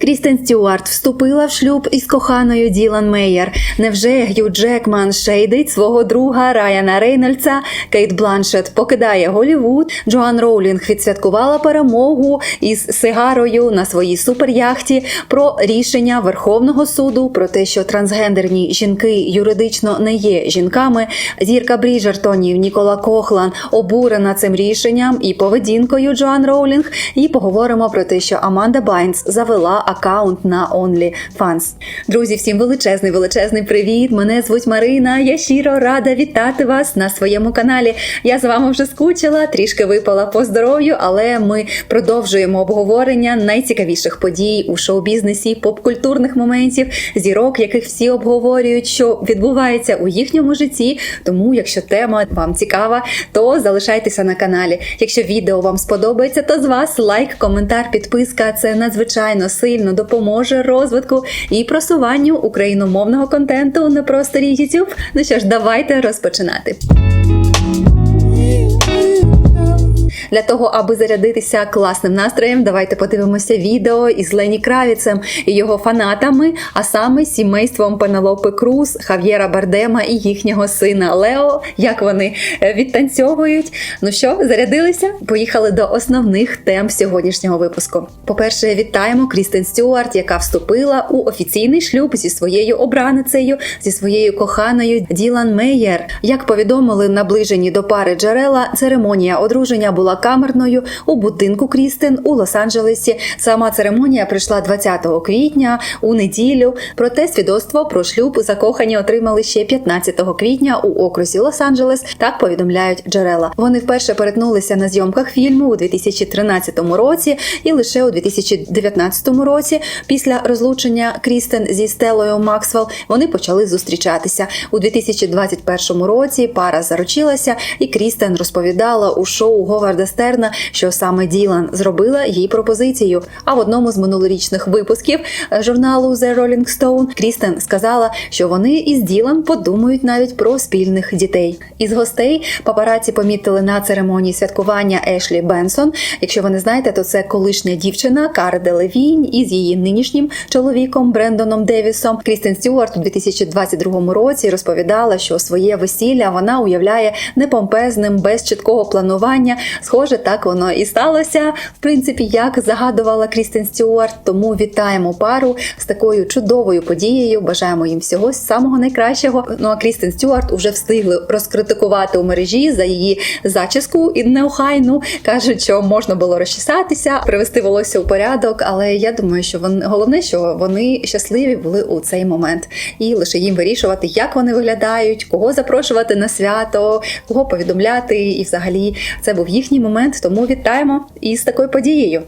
Крістен Стюарт вступила в шлюб із коханою Ділан Мейєр. Невже Г'ю Джекман шейдить свого друга Райана Рейнольдса? Кейт Бланшет покидає Голівуд. Джоан Роулінг відсвяткувала перемогу із сигарою на своїй суперяхті про рішення Верховного суду про те, що трансгендерні жінки юридично не є жінками. Зірка Бріджертонів Нікола Кохлан обурена цим рішенням і поведінкою Джоан Роулінг. І поговоримо про те, що Аманда Байнс завела акаунт на OnlyFans. Друзі, всім величезний, величезний привіт! Мене звуть Марина. Я щиро рада вітати вас на своєму каналі. Я з вами вже скучила, трішки випала по здоров'ю, але ми продовжуємо обговорення найцікавіших подій у шоу-бізнесі, поп-культурних моментів, зірок, яких всі обговорюють, що відбувається у їхньому житті. Тому, якщо тема вам цікава, то залишайтеся на каналі. Якщо відео вам сподобається, то з вас лайк, коментар, підписка це надзвичайно сильно допоможе розвитку і просуванню україномовного контенту на просторі YouTube. Ну що ж, давайте розпочинати. Для того, аби зарядитися класним настроєм, давайте подивимося відео із Лені Кравіцем і його фанатами, а саме сімейством Пенелопи Круз, Хав'єра Бардема і їхнього сина Лео. Як вони е, відтанцьовують? Ну що, зарядилися? Поїхали до основних тем сьогоднішнього випуску. По-перше, вітаємо Крістен Стюарт, яка вступила у офіційний шлюб зі своєю обраницею, зі своєю коханою Ділан Мейєр. Як повідомили наближені до пари джерела, церемонія одруження була камерною у будинку Крістен у Лос-Анджелесі. Сама церемонія прийшла 20 квітня у неділю. Проте свідоцтво про шлюб закохані отримали ще 15 квітня у окрузі Лос-Анджелес. Так повідомляють джерела. Вони вперше перетнулися на зйомках фільму у 2013 році і лише у 2019 році, після розлучення Крістен зі Стелою Максвелл, вони почали зустрічатися у 2021 році. Пара заручилася, і Крістен розповідала у шоу Говарда Стерна, що саме Ділан зробила їй пропозицію. А в одному з минулорічних випусків журналу The Rolling Stone Крістен сказала, що вони із Ділан подумають навіть про спільних дітей. Із гостей папараці помітили на церемонії святкування Ешлі Бенсон. Якщо ви не знаєте, то це колишня дівчина Кара Делевінь із її нинішнім чоловіком Брендоном Девісом. Крістен Стюарт у 2022 році розповідала, що своє весілля вона уявляє непомпезним, без чіткого планування. Схоже, так воно і сталося. В принципі, як загадувала Крістен Стюарт. Тому вітаємо пару з такою чудовою подією. Бажаємо їм всього самого найкращого. Ну а Крістен Стюарт уже встигли розкритикувати у мережі за її зачіску і неохайну. кажуть, що можна було розчесатися, привести волосся у порядок. Але я думаю, що вони головне, що вони щасливі були у цей момент, і лише їм вирішувати, як вони виглядають, кого запрошувати на свято, кого повідомляти, і взагалі це був їхній момент. Тому вітаємо із такою подією.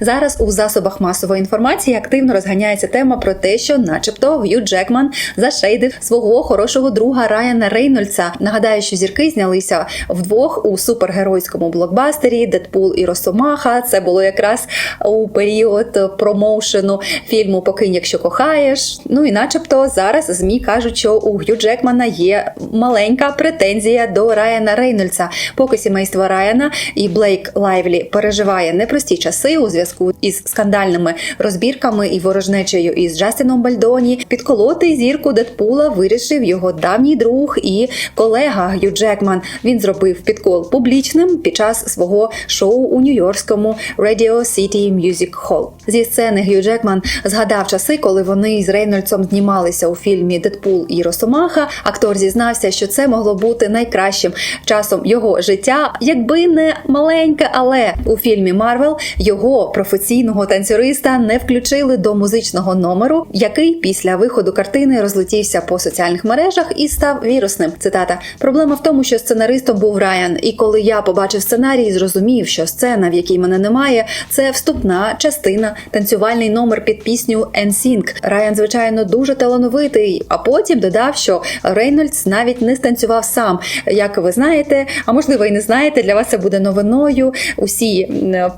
Зараз у засобах масової інформації активно розганяється тема про те, що, начебто, Г'ю Джекман зашейдив свого хорошого друга Райана Рейнольдса. Нагадаю, що зірки знялися вдвох у супергеройському блокбастері Дедпул і Росомаха. Це було якраз у період промоушену фільму Покинь, якщо кохаєш. Ну і начебто зараз змі кажуть, що у Г'ю Джекмана є маленька претензія до Райана Рейнольдса. Поки сімейство Райана і Блейк Лайвлі переживає непрості часи у зв'язку із скандальними розбірками і ворожнечею із Джастіном Бальдоні. Підколоти зірку Дедпула вирішив його давній друг і колега Г'ю Джекман. Він зробив підкол публічним під час свого шоу у Нью-Йоркському Radio City Music Hall. Зі сцени Г'ю Джекман згадав часи, коли вони з Рейнольдсом знімалися у фільмі Дедпул і Росомаха. Актор зізнався, що це могло бути найкращим часом його життя, якби не маленьке, але у фільмі Марвел його професійного танцюриста не включили до музичного номеру, який після виходу картини розлетівся по соціальних мережах і став вірусним. Цитата: проблема в тому, що сценаристом був Райан, і коли я побачив сценарій, зрозумів, що сцена, в якій мене немає, це вступна частина, танцювальний номер під пісню NSYNC. Райан, звичайно, дуже талановитий. А потім додав, що Рейнольдс навіть не станцював сам. Як ви знаєте, а можливо і не знаєте, для вас це буде новиною. Усі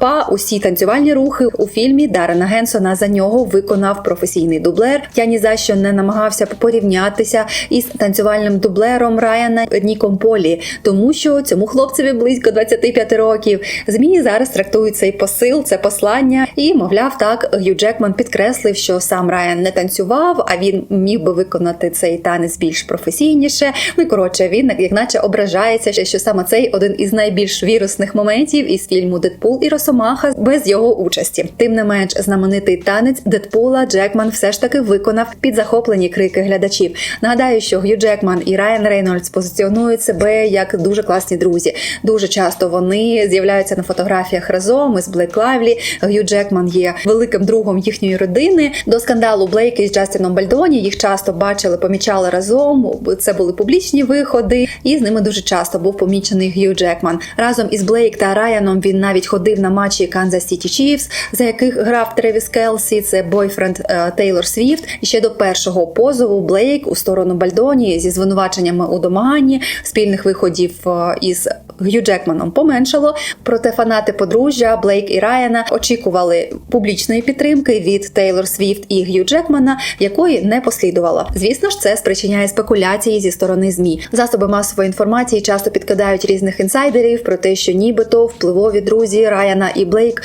па, усі танцювальні сексуальні рухи у фільмі Дарена Генсона за нього виконав професійний дублер. Я ні за що не намагався порівнятися із танцювальним дублером Райана Ніком Полі, тому що цьому хлопцеві близько 25 років. Змі зараз трактують цей посил, це послання, і мовляв, так Гью Джекман підкреслив, що сам Райан не танцював, а він міг би виконати цей танець більш професійніше. Ну і коротше, він як наче ображається, що саме цей один із найбільш вірусних моментів із фільму Дедпул і Росомаха без його участі. Тим не менш, знаменитий танець Дедпула Джекман все ж таки виконав під захоплені крики глядачів. Нагадаю, що Гью Джекман і Райан Рейнольдс позиціонують себе як дуже класні друзі. Дуже часто вони з'являються на фотографіях разом із Блейк Лайвлі. Гью Джекман є великим другом їхньої родини. До скандалу Блейк із Джастіном Бальдоні їх часто бачили, помічали разом. Це були публічні виходи, і з ними дуже часто був помічений Гью Джекман. Разом із Блейк та Райаном він навіть ходив на матчі Канзас Сіті Чіфс, за яких грав Тревіс Келсі. Це бойфренд е, Тейлор Свіфт. І ще до першого позову Блейк у сторону Бальдоні зі звинуваченнями у домаганні спільних виходів е, із Гью Джекманом поменшало. Проте фанати подружжя Блейк і Райана очікували публічної підтримки від Тейлор Свіфт і Гью Джекмана, якої не послідувало. Звісно ж, це спричиняє спекуляції зі сторони змі. Засоби масової інформації часто підкидають різних інсайдерів про те, що нібито впливові друзі Райана і Блейк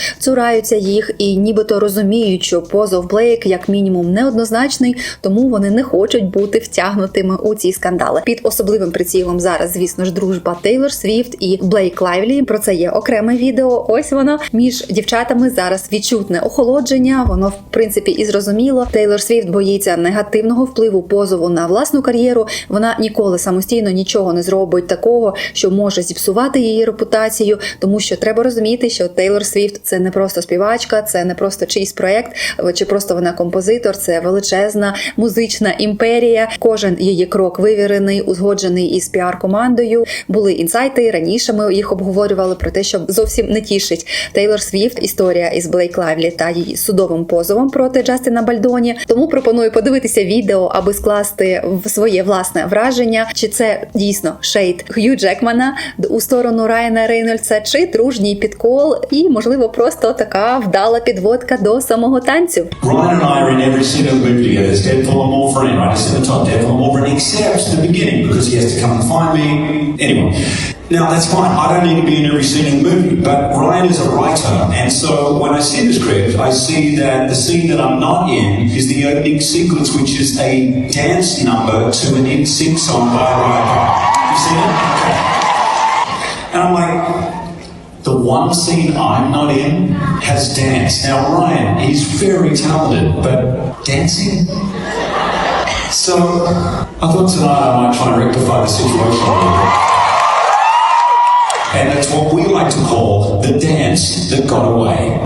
цураються їх, і нібито розуміють, що позов Блейк як мінімум неоднозначний, тому вони не хочуть бути втягнутими у ці скандали. Під особливим прицілом зараз, звісно ж, дружба Тейлор Свіфт і Блейк Лайвлі. Про це є окреме відео. Ось воно між дівчатами зараз відчутне охолодження. Воно в принципі і зрозуміло. Тейлор Свіфт боїться негативного впливу позову на власну кар'єру. Вона ніколи самостійно нічого не зробить такого, що може зіпсувати її репутацію, тому що треба розуміти, що Тейлор Свіфт це не просто співачка, це не просто чийсь проект, чи просто вона композитор. Це величезна музична імперія. Кожен її крок вивірений, узгоджений із піар-командою. Були інсайти раніше. Ми їх обговорювали про те, що зовсім не тішить Тейлор Свіфт. Історія із Блейк Лайвлі та її судовим позовом проти Джастина Бальдоні. Тому пропоную подивитися відео, аби скласти в своє власне враження, чи це дійсно шейд Гью Джекмана у сторону Райана Рейнольдса, чи дружній підкол, і можливо просто така вдала підводка до самого танцю. Ryan and I are in every single movie together. It's Deadpool and Wolverine, right? It's in the top Deadpool and Wolverine, except the beginning because he has to come and find me. Anyway, now that's fine. I don't need to be in every single movie, but Ryan is a writer, and so when I see the script, I see that the scene that I'm not in is the opening sequence, which is a dance number to an in-sync song by Ryan. You seen it? Okay. And I'm like, the one scene I'm not in has dance. Now, Ryan, he's very talented, but dancing? So, I thought tonight I might try and rectify the situation. And that's what we like to call the dance that got away.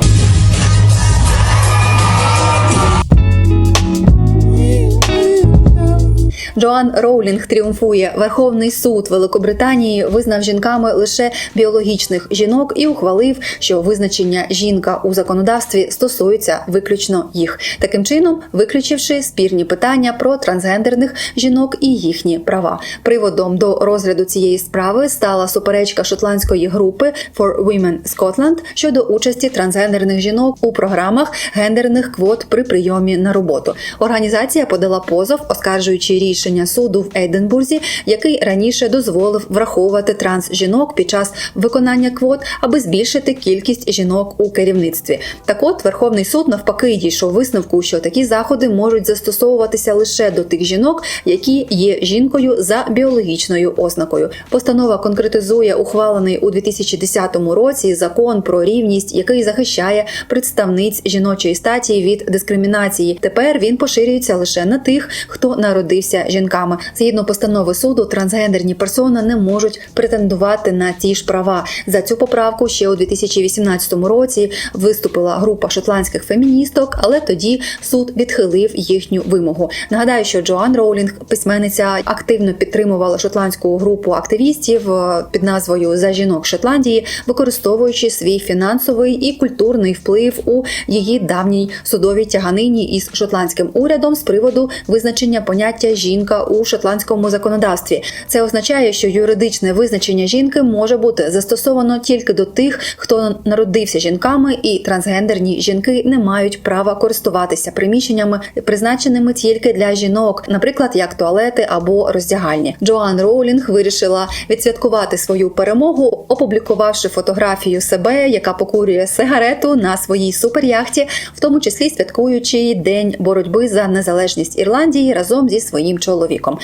Джоан Роулінг тріумфує. Верховний суд Великобританії визнав жінками лише біологічних жінок і ухвалив, що визначення жінка у законодавстві стосується виключно їх, таким чином виключивши спірні питання про трансгендерних жінок і їхні права. Приводом до розгляду цієї справи стала суперечка шотландської групи For Women Scotland щодо участі трансгендерних жінок у програмах гендерних квот при прийомі на роботу. Організація подала позов, оскаржуючи рішення суду в Ейденбурзі, який раніше дозволив враховувати трансжінок під час виконання квот, аби збільшити кількість жінок у керівництві. Так от Верховний суд навпаки дійшов висновку, що такі заходи можуть застосовуватися лише до тих жінок, які є жінкою за біологічною ознакою. Постанова конкретизує ухвалений у 2010 році закон про рівність, який захищає представниць жіночої статі від дискримінації. Тепер він поширюється лише на тих, хто народився жінками. Згідно постанови суду, трансгендерні персони не можуть претендувати на ті ж права. За цю поправку ще у 2018 році виступила група шотландських феміністок, але тоді суд відхилив їхню вимогу. Нагадаю, що Джоан Роулінг, письменниця, активно підтримувала шотландську групу активістів е, під назвою За жінок Шотландії, використовуючи свій фінансовий і культурний вплив у її давній судовій тяганині із шотландським урядом з приводу визначення поняття жінка жінка у шотландському законодавстві. Це означає, що юридичне визначення жінки може бути застосовано тільки до тих, хто народився жінками, і трансгендерні жінки не мають права користуватися приміщеннями, призначеними тільки для жінок, наприклад, як туалети або роздягальні. Джоан Роулінг вирішила відсвяткувати свою перемогу, опублікувавши фотографію себе, яка покурює сигарету на своїй суперяхті, в тому числі святкуючи день боротьби за незалежність Ірландії разом зі своїм чоловіком.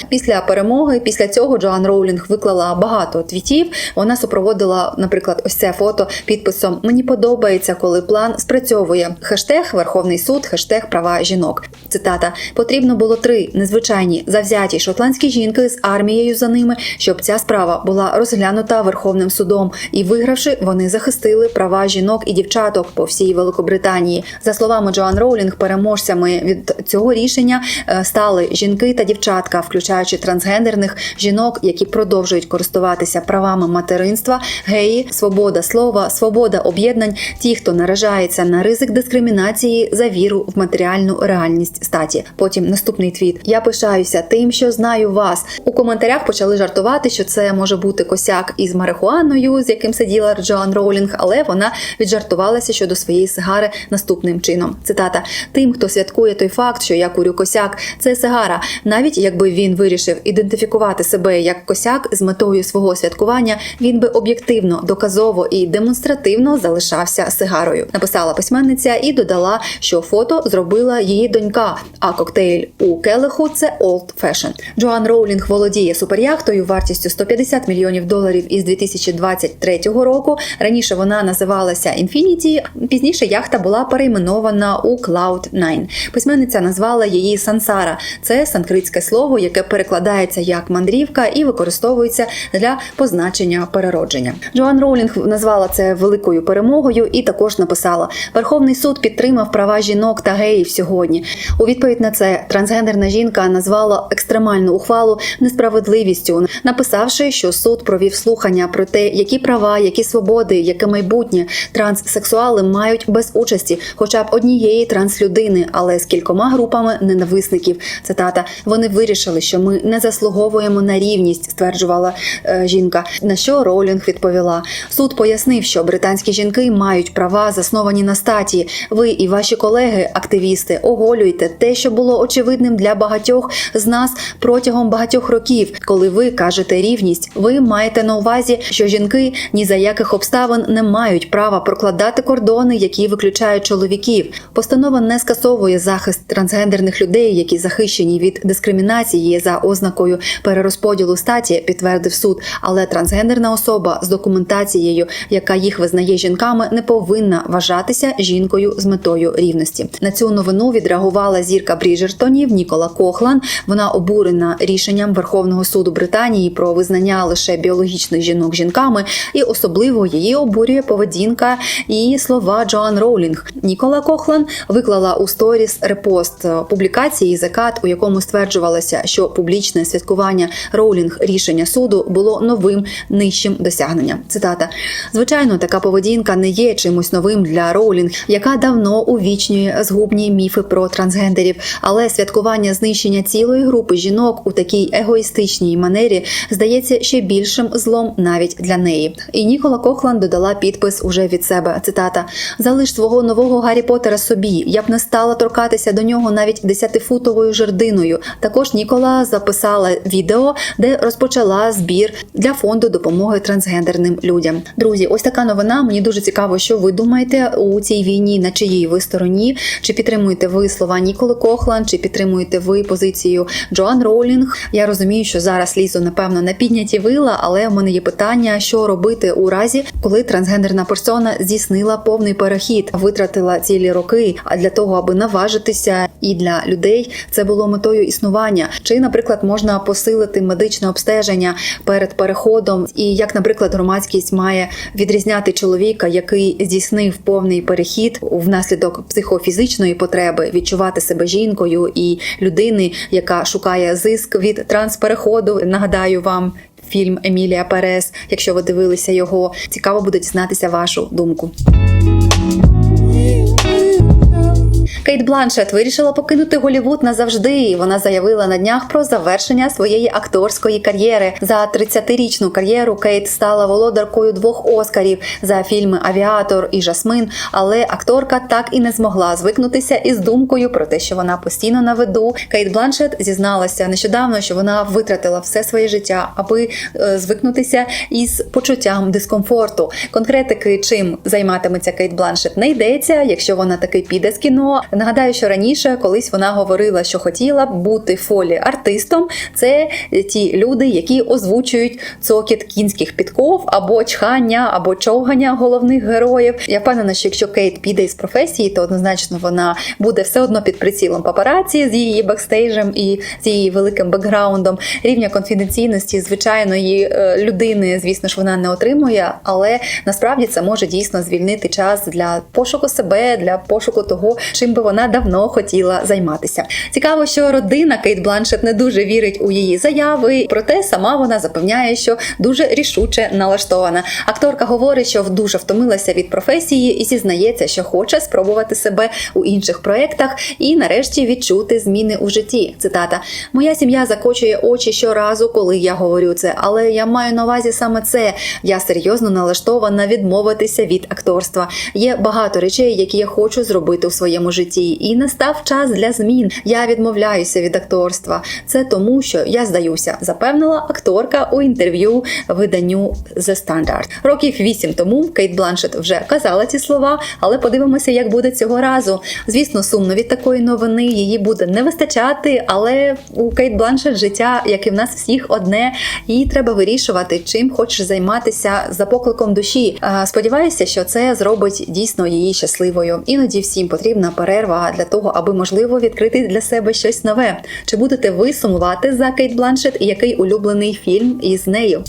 Після перемоги, після цього Джоан Роулінг виклала багато твітів. Вона супроводила, наприклад, ось це фото підписом Мені подобається, коли план спрацьовує. Хештег Верховний суд, хештег права жінок. Цитата: потрібно було три незвичайні завзяті шотландські жінки з армією за ними, щоб ця справа була розглянута Верховним судом. І вигравши, вони захистили права жінок і дівчаток по всій Великобританії. За словами Джоан Роулінг, переможцями від цього рішення е, стали жінки та дівчатка, включаючи трансгендерних жінок, які продовжують користуватися правами материнства, геї, свобода слова, свобода об'єднань, ті, хто наражається на ризик дискримінації за віру в матеріальну реальність статі. Потім наступний твіт. Я пишаюся тим, що знаю вас. У коментарях почали жартувати, що це може бути косяк із марихуаною, з яким сиділа Джоан Роулінг, але вона віджартувалася щодо своєї сигари наступним чином. Цитата: Тим, хто святкує той факт, що я курю косяк, це сигара, навіть якби він вирішив ідентифікувати себе як косяк з метою свого святкування, він би об'єктивно, доказово і демонстративно залишався сигарою. Написала письменниця і додала, що фото зробила її донька. А коктейль у келиху це Old Fashion. Джоан Роулінг володіє суперяхтою вартістю 150 мільйонів доларів із 2023 року. Раніше вона називалася Infinity, Пізніше яхта була перейменована у Cloud9. Письменниця назвала її Сансара. Це санскритське слово, яке перекладається як мандрівка і використовується для позначення переродження. Джоан Роулінг назвала це великою перемогою і також написала: Верховний суд підтримав права жінок та геїв сьогодні. У відповідь на це трансгендерна жінка назвала екстремальну ухвалу несправедливістю, написавши, що суд провів слухання про те, які права, які свободи, яке майбутнє транссексуали мають без участі, хоча б однієї транслюдини, але з кількома групами ненависників. Цитата: вони вирішили, що ми не заслуговуємо на рівність, стверджувала е, жінка. На що Роулінг відповіла: суд пояснив, що британські жінки мають права, засновані на статі. Ви і ваші колеги, активісти, оголюєте те, що було очевидним для багатьох з нас протягом багатьох років. Коли ви кажете рівність, ви маєте на увазі, що жінки ні за яких обставин не мають права прокладати кордони, які виключають чоловіків. Постанова не скасовує захист трансгендерних людей, які захищені від дискримінації за ознакою перерозподілу статі, підтвердив суд. Але трансгендерна особа з документацією, яка їх визнає жінками, не повинна вважатися жінкою з метою рівності. На цю новину відреагувала зірка Бріджертонів Нікола Кохлан. Вона обурена рішенням Верховного суду Британії про визнання лише біологічних жінок жінками, і особливо її обурює поведінка і слова Джоан Роулінг. Нікола Кохлан виклала у сторіс репост публікації закат, у якому стверджувалося, що публічне святкування Роулінг рішення суду було новим нижчим досягненням. Цитата: звичайно, така поведінка не є чимось новим для Роулінг, яка давно увічнює згубні міфи про трансгендерів, але святкування знищення цілої групи жінок у такій егоїстичній манері здається ще більшим злом навіть для неї. І Нікола Кохлан додала підпис уже від себе. Цитата: Залиш свого нового Гаррі Поттера собі. Я б не стала торкатися до нього навіть десятифутовою жердиною. Також Нікола записала відео, де розпочала збір для фонду допомоги трансгендерним людям. Друзі, ось така новина. Мені дуже цікаво, що ви думаєте у цій війні, на чиїй ви стороні. Чи підтримуєте ви слова Ніколи Кохлан, чи підтримуєте ви позицію Джоан Роулінг? Я розумію, що зараз лізу напевно на підняті вила, але в мене є питання, що робити у разі, коли трансгендерна персона здійснила повний перехід, витратила цілі роки. А для того, аби наважитися, і для людей це було метою існування. Чи, наприклад, можна посилити медичне обстеження перед переходом, і як, наприклад, громадськість має відрізняти чоловіка, який здійснив повний перехід внаслідок психофізичної потреби відчувати себе жінкою і людини, яка шукає зиск від транспереходу. Нагадаю вам. Фільм Емілія Перес. Якщо ви дивилися його, цікаво буде дізнатися вашу думку. Кейт Бланшет вирішила покинути Голівуд назавжди. Вона заявила на днях про завершення своєї акторської кар'єри. За 30-річну кар'єру Кейт стала володаркою двох оскарів за фільми Авіатор і Жасмин. Але акторка так і не змогла звикнутися із думкою про те, що вона постійно на виду. Кейт Бланшет зізналася нещодавно, що вона витратила все своє життя, аби е, звикнутися із почуттям дискомфорту. Конкретики, чим займатиметься Кейт Бланшет, не йдеться, якщо вона таки піде з кіно. Нагадаю, що раніше колись вона говорила, що хотіла б бути фолі артистом. Це ті люди, які озвучують цокіт кінських підков або чхання, або човгання головних героїв. Я впевнена, що якщо Кейт піде із професії, то однозначно вона буде все одно під прицілом папараці з її бекстейжем і з її великим бекграундом. Рівня конфіденційності звичайної е, людини, звісно ж, вона не отримує, але насправді це може дійсно звільнити час для пошуку себе, для пошуку того, чим би вона давно хотіла займатися. Цікаво, що родина Кейт Бланшет не дуже вірить у її заяви, проте сама вона запевняє, що дуже рішуче налаштована. Акторка говорить, що дуже втомилася від професії і зізнається, що хоче спробувати себе у інших проєктах і нарешті відчути зміни у житті. Цитата: Моя сім'я закочує очі щоразу, коли я говорю це, але я маю на увазі саме це. Я серйозно налаштована відмовитися від акторства. Є багато речей, які я хочу зробити у своєму житті, і настав час для змін. Я відмовляюся від акторства. Це тому, що я здаюся, запевнила акторка у інтерв'ю виданню The Standard. Років вісім тому Кейт Бланшет вже казала ці слова, але подивимося, як буде цього разу. Звісно, сумно від такої новини її буде не вистачати, але у Кейт Бланшет життя, як і в нас всіх, одне, і треба вирішувати, чим хочеш займатися за покликом душі. Сподіваюся, що це зробить дійсно її щасливою. Іноді всім потрібна перерва для того, аби можливо відкрити для себе щось нове. Чи будете ви сумувати за Кейт Бланшет і який улюблений фільм із нею?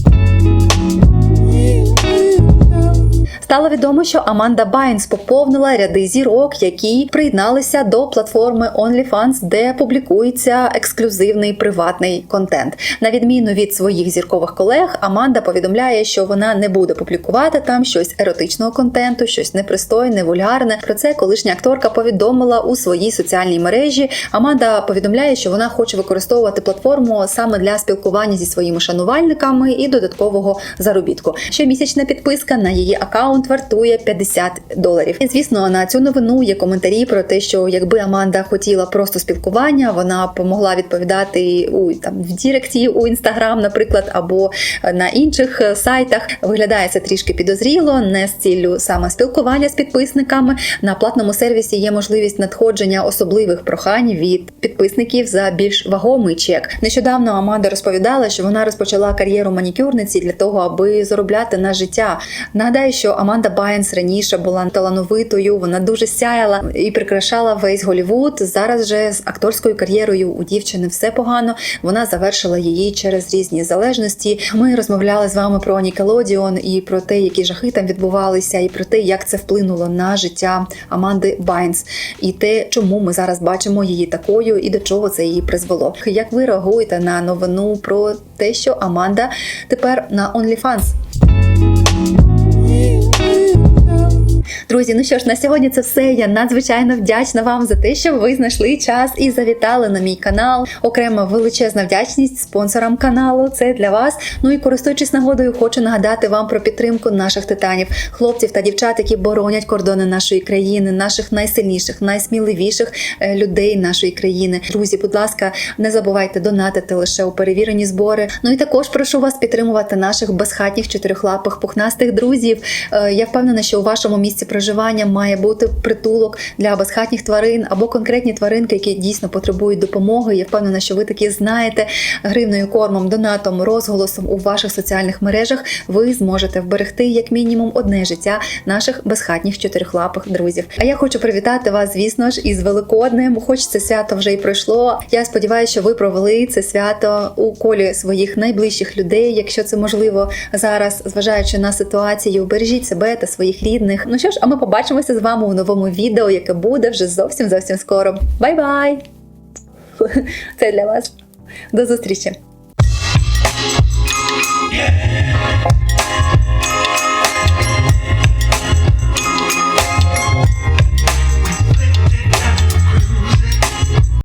Стало відомо, що Аманда Байнс поповнила ряди зірок, які приєдналися до платформи OnlyFans, де публікується ексклюзивний приватний контент. На відміну від своїх зіркових колег, Аманда повідомляє, що вона не буде публікувати там щось еротичного контенту, щось непристойне, вульгарне. Про це колишня акторка повідомила у своїй соціальній мережі. Аманда повідомляє, що вона хоче використовувати платформу саме для спілкування зі своїми шанувальниками і додаткового заробітку. Щомісячна підписка на її аккаунт вартує 50 доларів. І звісно, на цю новину є коментарі про те, що якби Аманда хотіла просто спілкування, вона помогла відповідати у там в Діректі у інстаграм, наприклад, або на інших е, сайтах. Виглядає це трішки підозріло, не з ціллю саме спілкування з підписниками. На платному сервісі є можливість надходження особливих прохань від підписників за більш вагомий чек. Нещодавно Аманда розповідала, що вона розпочала кар'єру манікюрниці для того, аби заробляти на життя. Нагадаю, що Аманда Байнс раніше була талановитою, вона дуже сяяла і прикрашала весь Голівуд. Зараз же з акторською кар'єрою у дівчини все погано. Вона завершила її через різні залежності. Ми розмовляли з вами про Нікелодіон і про те, які жахи там відбувалися, і про те, як це вплинуло на життя Аманди Байнс, і те, чому ми зараз бачимо її такою і до чого це її призвело. Як ви реагуєте на новину про те, що Аманда тепер на OnlyFans? Друзі, ну що ж, на сьогодні це все. Я надзвичайно вдячна вам за те, що ви знайшли час і завітали на мій канал. Окрема величезна вдячність спонсорам каналу. Це для вас. Ну і користуючись нагодою, хочу нагадати вам про підтримку наших титанів, хлопців та дівчат, які боронять кордони нашої країни, наших найсильніших, найсміливіших е, людей нашої країни. Друзі, будь ласка, не забувайте донатити лише у перевірені збори. Ну і також прошу вас підтримувати наших безхатніх чотирьохлапих пухнастих друзів. Е, Я впевнена, що у вашому місці проживання має бути притулок для безхатніх тварин або конкретні тваринки, які дійсно потребують допомоги. Я впевнена, що ви такі знаєте гривною кормом, донатом, розголосом у ваших соціальних мережах. Ви зможете вберегти як мінімум одне життя наших безхатніх чотирихлапих друзів. А я хочу привітати вас, звісно ж, із Великоднем. Хоч це свято вже й пройшло. Я сподіваюся, що ви провели це свято у колі своїх найближчих людей, якщо це можливо зараз, зважаючи на ситуацію, бережіть себе та своїх рідних. Ну що ж, а ми побачимося з вами у новому відео, яке буде вже зовсім зовсім скоро. Бай-бай! Це для вас. До зустрічі!